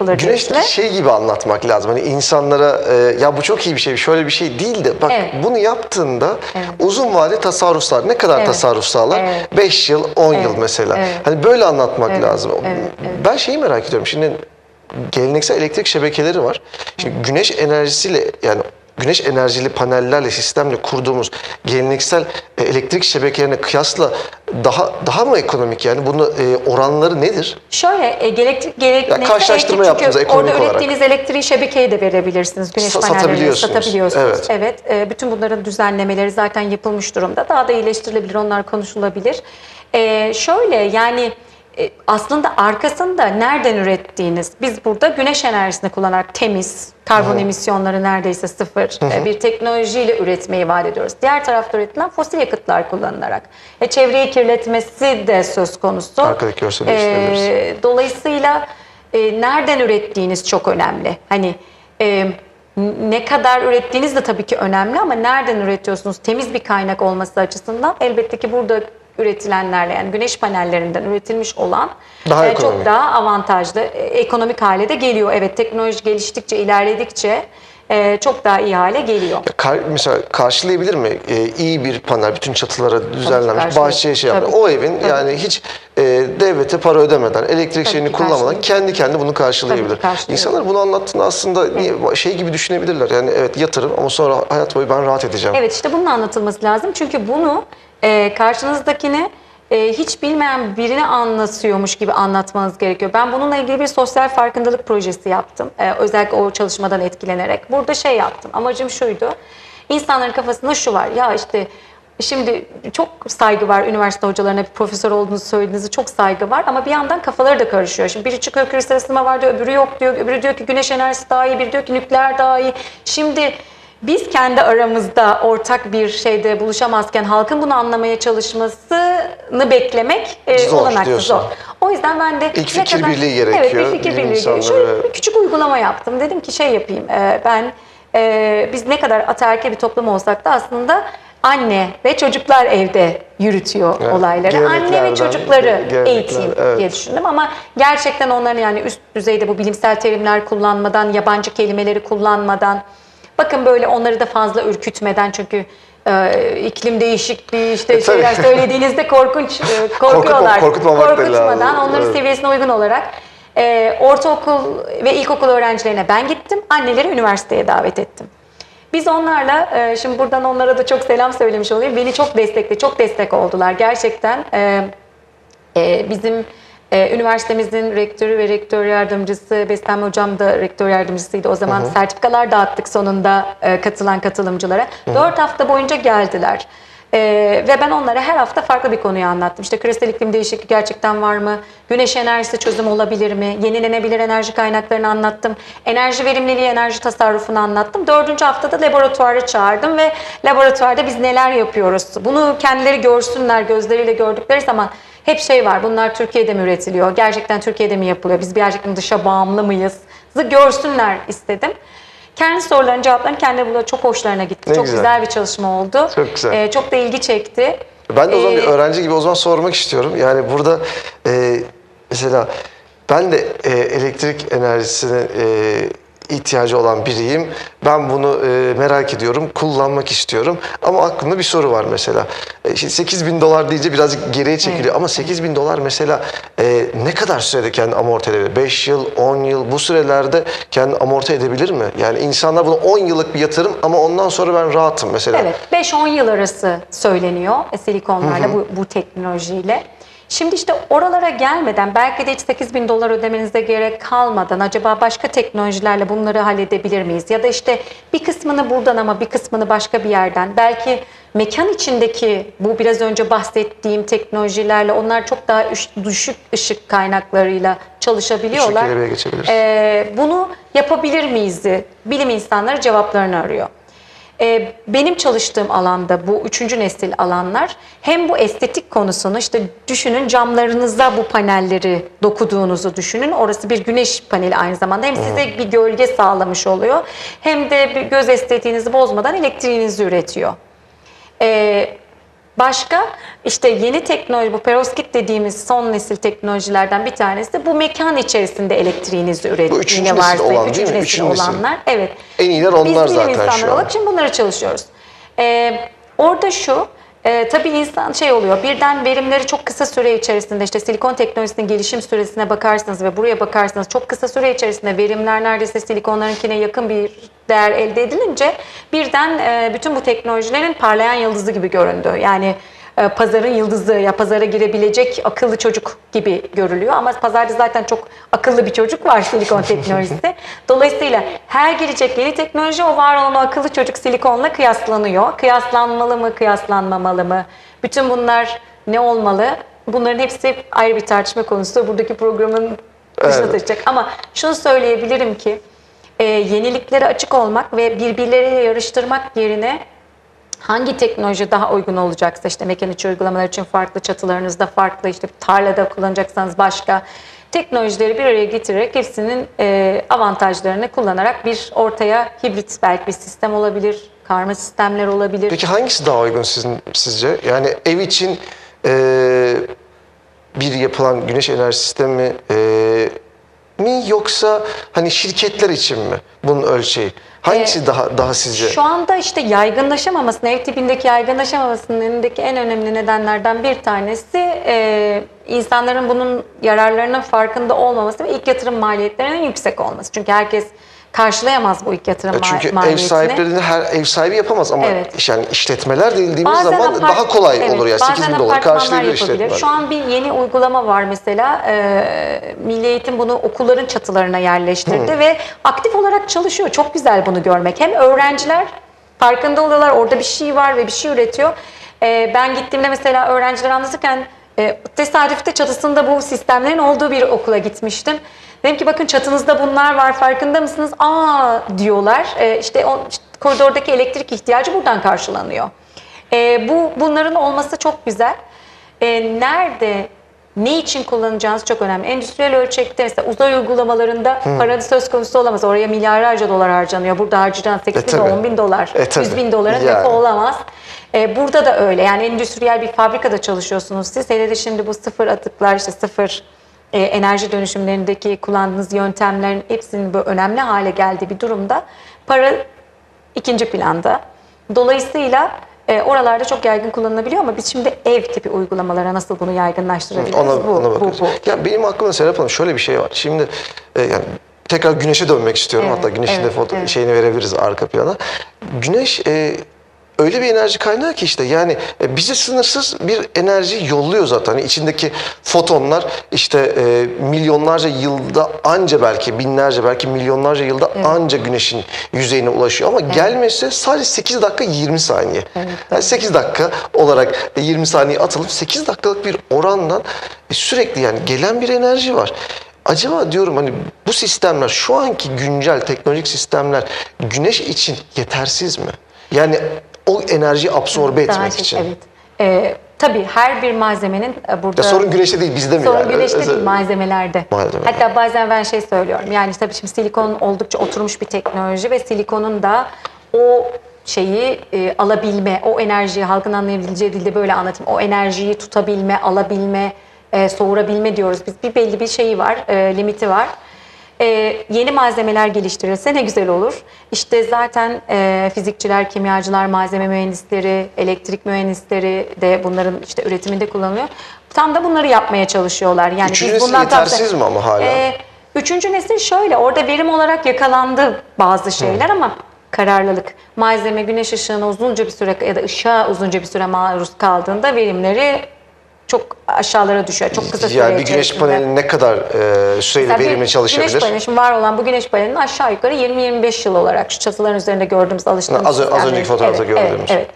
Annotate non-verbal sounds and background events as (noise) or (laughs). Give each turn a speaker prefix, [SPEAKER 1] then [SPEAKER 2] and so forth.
[SPEAKER 1] yapılır
[SPEAKER 2] Güneş
[SPEAKER 1] diyorsun.
[SPEAKER 2] şey gibi anlatmak lazım. Hani insanlara e, ya bu çok iyi bir şey, şöyle bir şey değil de bak
[SPEAKER 1] Evet.
[SPEAKER 2] bunu yaptığında
[SPEAKER 1] Evet.
[SPEAKER 2] uzun vade tasarruf sağlar. Ne kadar
[SPEAKER 1] Evet.
[SPEAKER 2] tasarruf sağlar?
[SPEAKER 1] Evet.
[SPEAKER 2] 5 yıl, 10 yıl
[SPEAKER 1] Evet.
[SPEAKER 2] mesela.
[SPEAKER 1] Evet.
[SPEAKER 2] Hani böyle anlatmak
[SPEAKER 1] Evet.
[SPEAKER 2] lazım.
[SPEAKER 1] Evet. Evet.
[SPEAKER 2] Ben şeyi merak ediyorum. Şimdi geleneksel elektrik şebekeleri var. Şimdi güneş enerjisiyle yani güneş enerjili panellerle sistemle kurduğumuz geleneksel e, elektrik şebekelerine kıyasla daha daha mı ekonomik yani? Bunu e, oranları nedir?
[SPEAKER 1] Şöyle e, elektrik gerek
[SPEAKER 2] Ya karşılaştırma yaptınız ekonomik
[SPEAKER 1] orada
[SPEAKER 2] olarak.
[SPEAKER 1] ürettiğiniz elektriği şebekeye de verebilirsiniz. Güneş
[SPEAKER 2] Sa-
[SPEAKER 1] panellerini
[SPEAKER 2] satabiliyorsunuz.
[SPEAKER 1] satabiliyorsunuz.
[SPEAKER 2] Evet.
[SPEAKER 1] e, bütün bunların düzenlemeleri zaten yapılmış durumda. Daha da iyileştirilebilir, onlar konuşulabilir. E, şöyle yani aslında arkasında nereden ürettiğiniz, biz burada güneş enerjisini kullanarak temiz, karbon emisyonları neredeyse sıfır e, bir teknolojiyle üretmeyi vaat ediyoruz. Diğer tarafta üretilen fosil yakıtlar kullanılarak. E, çevreyi kirletmesi de söz konusu.
[SPEAKER 2] Arkadaki.
[SPEAKER 1] E, dolayısıyla e, nereden ürettiğiniz çok önemli. Hani e, ne kadar ürettiğiniz de tabii ki önemli ama nereden üretiyorsunuz? Temiz bir kaynak olması açısından elbette ki burada üretilenlerle yani güneş panellerinden üretilmiş olan
[SPEAKER 2] Daha
[SPEAKER 1] e, çok daha avantajlı, e, ekonomik hale de geliyor. Evet teknoloji geliştikçe, ilerledikçe e, çok daha iyi hale geliyor.
[SPEAKER 2] Ya kar- mesela karşılayabilir mi? Ee, iyi bir panel bütün çatılara düzenlenmiş, bahçeye şey.
[SPEAKER 1] Tabii.
[SPEAKER 2] O evin
[SPEAKER 1] Tabii.
[SPEAKER 2] yani hiç e, devlete para ödemeden, elektrik şeyini
[SPEAKER 1] ki
[SPEAKER 2] kullanmadan kendi kendi bunu karşılayabilir.
[SPEAKER 1] Tabii.
[SPEAKER 2] İnsanlar bunu anlattığında aslında niye, şey gibi düşünebilirler. Yani evet yatırım ama sonra hayat boyu ben rahat edeceğim.
[SPEAKER 1] Evet işte bunun anlatılması lazım. Çünkü bunu e, karşınızdakine e, hiç bilmeyen birine anlatıyormuş gibi anlatmanız gerekiyor. Ben bununla ilgili bir sosyal farkındalık projesi yaptım. E, özellikle o çalışmadan etkilenerek. Burada şey yaptım. Amacım şuydu. İnsanların kafasında şu var. Ya işte Şimdi çok saygı var üniversite hocalarına, bir profesör olduğunuzu söylediğinizde çok saygı var ama bir yandan kafaları da karışıyor. Şimdi biri çıkıyor küresel ısınma var diyor, öbürü yok diyor, öbürü diyor ki güneş enerjisi daha iyi, biri diyor ki nükleer daha iyi. Şimdi biz kendi aramızda ortak bir şeyde buluşamazken halkın bunu anlamaya çalışmasını beklemek e,
[SPEAKER 2] Zor
[SPEAKER 1] olanaksız
[SPEAKER 2] diyorsun.
[SPEAKER 1] zor. O yüzden ben de
[SPEAKER 2] İlk fikir birliği gerekiyor.
[SPEAKER 1] Evet, bir fikir birliği gerekiyor. Şöyle bir küçük uygulama yaptım. Dedim ki şey yapayım. e, ben e, biz ne kadar ataerkil bir toplum olsak da aslında anne ve çocuklar evde yürütüyor
[SPEAKER 2] Evet,
[SPEAKER 1] olayları. Anne ve çocukları eğiteyim
[SPEAKER 2] evet.
[SPEAKER 1] diye düşündüm ama gerçekten onların yani üst düzeyde bu bilimsel terimler kullanmadan, yabancı kelimeleri kullanmadan, bakın böyle onları da fazla ürkütmeden çünkü e, iklim değişikliği işte
[SPEAKER 2] E, tabii.
[SPEAKER 1] şeyler söylediğinizde korkunç e, (laughs) korkuyorlar.
[SPEAKER 2] korkutmamak da
[SPEAKER 1] Korkutmadan
[SPEAKER 2] lazım.
[SPEAKER 1] onların
[SPEAKER 2] Evet.
[SPEAKER 1] seviyesine uygun olarak e, ortaokul ve ilkokul öğrencilerine ben gittim. Anneleri üniversiteye davet ettim. Biz onlarla, e, şimdi buradan onlara da çok selam söylemiş olayım. Beni çok destekli, çok destek oldular. Gerçekten e, e, bizim e, üniversitemizin rektörü ve rektör yardımcısı, Beslenme Hocam da rektör yardımcısıydı. O zaman sertifikalar dağıttık sonunda e, katılan katılımcılara. Dört hafta boyunca geldiler. E, ve ben onlara her hafta farklı bir konuyu anlattım. İşte küresel iklim değişikliği gerçekten var mı? Güneş enerjisi çözüm olabilir mi? Yenilenebilir enerji kaynaklarını anlattım. Enerji verimliliği, enerji tasarrufunu anlattım. Dördüncü haftada laboratuvarı çağırdım ve laboratuvarda biz neler yapıyoruz? Bunu kendileri görsünler, gözleriyle gördükleri zaman hep şey var. Bunlar Türkiye'de mi üretiliyor? Gerçekten Türkiye'de mi yapılıyor? Biz gerçekten dışa bağımlı mıyız? Görsünler istedim. Kendi sorularını cevaplarını kendileri burada çok hoşlarına gitti.
[SPEAKER 2] Ne
[SPEAKER 1] çok
[SPEAKER 2] güzel.
[SPEAKER 1] güzel. bir çalışma oldu.
[SPEAKER 2] Çok güzel.
[SPEAKER 1] Ee, çok da ilgi çekti.
[SPEAKER 2] Ben de o zaman bir
[SPEAKER 1] Ee,
[SPEAKER 2] öğrenci gibi o zaman sormak istiyorum. Yani burada e, mesela ben de e, elektrik enerjisine e, ihtiyacı olan biriyim. Ben bunu e, merak ediyorum, kullanmak istiyorum. Ama aklımda bir soru var mesela. E, şimdi 8 bin dolar deyince birazcık geriye çekiliyor. Ama 8 bin dolar mesela e, ne kadar sürede kendi amorti edebilir? 5 yıl, 10 yıl bu sürelerde kendi amorti edebilir mi? Yani insanlar bunu 10 yıllık bir yatırım ama ondan sonra ben rahatım mesela.
[SPEAKER 1] Evet, 5-10 yıl arası söyleniyor e, silikonlarla bu, bu teknolojiyle. Şimdi işte oralara gelmeden belki de hiç 8 bin dolar ödemenize gerek kalmadan acaba başka teknolojilerle bunları halledebilir miyiz? Ya da işte bir kısmını buradan ama bir kısmını başka bir yerden. Belki mekan içindeki bu biraz önce bahsettiğim teknolojilerle onlar çok daha üş- düşük ışık kaynaklarıyla çalışabiliyorlar.
[SPEAKER 2] Işık geçebiliriz.
[SPEAKER 1] Ee, bunu yapabilir miyiz? Bilim insanları cevaplarını arıyor. Ee, benim çalıştığım alanda bu üçüncü nesil alanlar hem bu estetik konusunu işte düşünün camlarınıza bu panelleri dokuduğunuzu düşünün. Orası bir güneş paneli aynı zamanda hem size bir gölge sağlamış oluyor hem de bir göz estetiğinizi bozmadan elektriğinizi üretiyor. Ee, Başka işte yeni teknoloji bu perovskit dediğimiz son nesil teknolojilerden bir tanesi bu mekan içerisinde elektriğinizi ürettiğini
[SPEAKER 2] üçüncü nesil
[SPEAKER 1] varsayın.
[SPEAKER 2] olan değil mi?
[SPEAKER 1] nesil
[SPEAKER 2] Üçüncü nesil.
[SPEAKER 1] olanlar. Evet.
[SPEAKER 2] En iyiler onlar
[SPEAKER 1] Biz bilim
[SPEAKER 2] zaten
[SPEAKER 1] insanları
[SPEAKER 2] şu an.
[SPEAKER 1] olarak şimdi bunları çalışıyoruz. Ee, orada şu, e, tabii insan şey oluyor, birden verimleri çok kısa süre içerisinde işte silikon teknolojisinin gelişim süresine bakarsınız ve buraya bakarsanız çok kısa süre içerisinde verimler neredeyse silikonlarınkine yakın bir değer elde edilince birden e, bütün bu teknolojilerin parlayan yıldızı gibi göründü. Yani pazarın yıldızı ya pazara girebilecek akıllı çocuk gibi görülüyor ama pazarda zaten çok akıllı bir çocuk var (laughs) silikon teknolojisi. Dolayısıyla her girecek yeni teknoloji o var olan o akıllı çocuk silikonla kıyaslanıyor. Kıyaslanmalı mı, kıyaslanmamalı mı? Bütün bunlar ne olmalı? Bunların hepsi ayrı bir tartışma konusu. Buradaki programın dışına
[SPEAKER 2] Evet.
[SPEAKER 1] taşıyacak. Ama şunu söyleyebilirim ki e, yeniliklere açık olmak ve birbirleriyle yarıştırmak yerine hangi teknoloji daha uygun olacaksa işte mekan içi uygulamalar için farklı çatılarınızda farklı işte tarlada kullanacaksanız başka teknolojileri bir araya getirerek hepsinin e, avantajlarını kullanarak bir ortaya hibrit belki bir sistem olabilir, karma sistemler olabilir.
[SPEAKER 2] Peki hangisi daha uygun sizin sizce? Yani ev için e, bir yapılan güneş enerji sistemi e, mi yoksa hani şirketler için mi bunun ölçeği? Hangisi daha daha sizce?
[SPEAKER 1] Şu anda işte yaygınlaşamamasının, ev tipindeki yaygınlaşamamasının önündeki en önemli nedenlerden bir tanesi e, insanların bunun yararlarının farkında olmaması ve ilk yatırım maliyetlerinin yüksek olması. Çünkü herkes karşılayamaz bu ilk yatırım
[SPEAKER 2] Ya
[SPEAKER 1] ma-
[SPEAKER 2] çünkü ev
[SPEAKER 1] maliyetini.
[SPEAKER 2] sahiplerini her ev sahibi yapamaz ama
[SPEAKER 1] Evet.
[SPEAKER 2] yani işletmeler denildiğimiz
[SPEAKER 1] Bazen
[SPEAKER 2] zaman daha kolay
[SPEAKER 1] evet,
[SPEAKER 2] olur ya.
[SPEAKER 1] bazen
[SPEAKER 2] 8 bin dolar karşılayabilir işletmeler.
[SPEAKER 1] Şu an bir yeni uygulama var mesela. Ee, Milli Eğitim bunu okulların çatılarına yerleştirdi ve aktif olarak çalışıyor. Çok güzel bunu görmek. Hem öğrenciler farkında oluyorlar orada bir şey var ve bir şey üretiyor. Ee, ben gittiğimde mesela öğrenciler anlatırken e, tesadüfte çatısında bu sistemlerin olduğu bir okula gitmiştim. Dedim ki bakın çatınızda bunlar var farkında mısınız? Aa diyorlar. Ee, işte o işte koridordaki elektrik ihtiyacı buradan karşılanıyor. Ee, bu bunların olması çok güzel. Ee, nerede ne için kullanacağınız çok önemli. Endüstriyel ölçekte mesela uzay uygulamalarında para söz konusu olamaz. Oraya milyarlarca dolar harcanıyor. Burada harcayan 8 bin,
[SPEAKER 2] tabii.
[SPEAKER 1] 10 bin dolar,
[SPEAKER 2] E, tabii.
[SPEAKER 1] 100 bin doların
[SPEAKER 2] Yani.
[SPEAKER 1] olamaz. Ee, burada da öyle. Yani endüstriyel bir fabrikada çalışıyorsunuz siz. Hele de şimdi bu sıfır atıklar, işte sıfır e, enerji dönüşümlerindeki kullandığınız yöntemlerin hepsinin böyle önemli hale geldiği bir durumda para ikinci planda. Dolayısıyla e, oralarda çok yaygın kullanılabiliyor ama biz şimdi ev tipi uygulamalara nasıl bunu yaygınlaştırabiliriz?
[SPEAKER 2] Ona,
[SPEAKER 1] bu,
[SPEAKER 2] ona
[SPEAKER 1] bu, bu.
[SPEAKER 2] Ya benim aklımda Serap Hanım şöyle bir şey var. Şimdi e, yani tekrar güneşe dönmek istiyorum.
[SPEAKER 1] Evet,
[SPEAKER 2] Hatta güneşin
[SPEAKER 1] evet,
[SPEAKER 2] de foto
[SPEAKER 1] evet.
[SPEAKER 2] şeyini verebiliriz arka plana. Güneş e, öyle bir enerji kaynağı ki işte yani e, bize sınırsız bir enerji yolluyor zaten. Hani içindeki fotonlar işte e, milyonlarca yılda anca belki binlerce belki milyonlarca yılda anca güneşin yüzeyine ulaşıyor ama gelmesi sadece 8 dakika 20 saniye. Yani 8 dakika olarak e, 20 saniye atılıp 8 dakikalık bir orandan e, sürekli yani gelen bir enerji var. Acaba diyorum hani bu sistemler şu anki güncel teknolojik sistemler güneş için yetersiz mi? Yani o enerjiyi absorbe
[SPEAKER 1] Daha
[SPEAKER 2] etmek
[SPEAKER 1] çok-
[SPEAKER 2] için.
[SPEAKER 1] Evet. E, tabii her bir malzemenin e, burada...
[SPEAKER 2] Ya sorun güneşte değil bizde mi
[SPEAKER 1] Sorun
[SPEAKER 2] yani?
[SPEAKER 1] güneşte
[SPEAKER 2] Özel-
[SPEAKER 1] değil malzemelerde.
[SPEAKER 2] Malzeme.
[SPEAKER 1] Hatta bazen ben şey söylüyorum. Yani tabii şimdi silikon oldukça oturmuş bir teknoloji ve silikonun da o şeyi e, alabilme, o enerjiyi halkın anlayabileceği dilde böyle anlatayım. O enerjiyi tutabilme, alabilme, e, soğurabilme diyoruz. Biz bir belli bir şeyi var, e, limiti var. E, yeni malzemeler geliştirilse ne güzel olur. İşte zaten e, fizikçiler, kimyacılar, malzeme mühendisleri, elektrik mühendisleri de bunların işte üretiminde kullanılıyor. Tam da bunları yapmaya çalışıyorlar. Yani
[SPEAKER 2] Üçüncü
[SPEAKER 1] biz
[SPEAKER 2] nesil
[SPEAKER 1] bundan tam-
[SPEAKER 2] yetersiz mi ama hala?
[SPEAKER 1] E, üçüncü nesil şöyle, orada verim olarak yakalandı bazı şeyler ama kararlılık. Malzeme güneş ışığına uzunca bir süre ya da ışığa uzunca bir süre maruz kaldığında verimleri çok aşağılara düşüyor. Çok kısa süre
[SPEAKER 2] yani bir güneş
[SPEAKER 1] içerisinde.
[SPEAKER 2] paneli ne kadar e, süreyle
[SPEAKER 1] Mesela bir
[SPEAKER 2] verimli çalışabilir?
[SPEAKER 1] Güneş paneli, şimdi var olan bu güneş panelinin aşağı yukarı 20-25 yıl olarak şu çatıların üzerinde gördüğümüz alıştığımız
[SPEAKER 2] Az- az önceki fotoğrafta
[SPEAKER 1] evet,
[SPEAKER 2] gördüğümüz.
[SPEAKER 1] Evet, evet.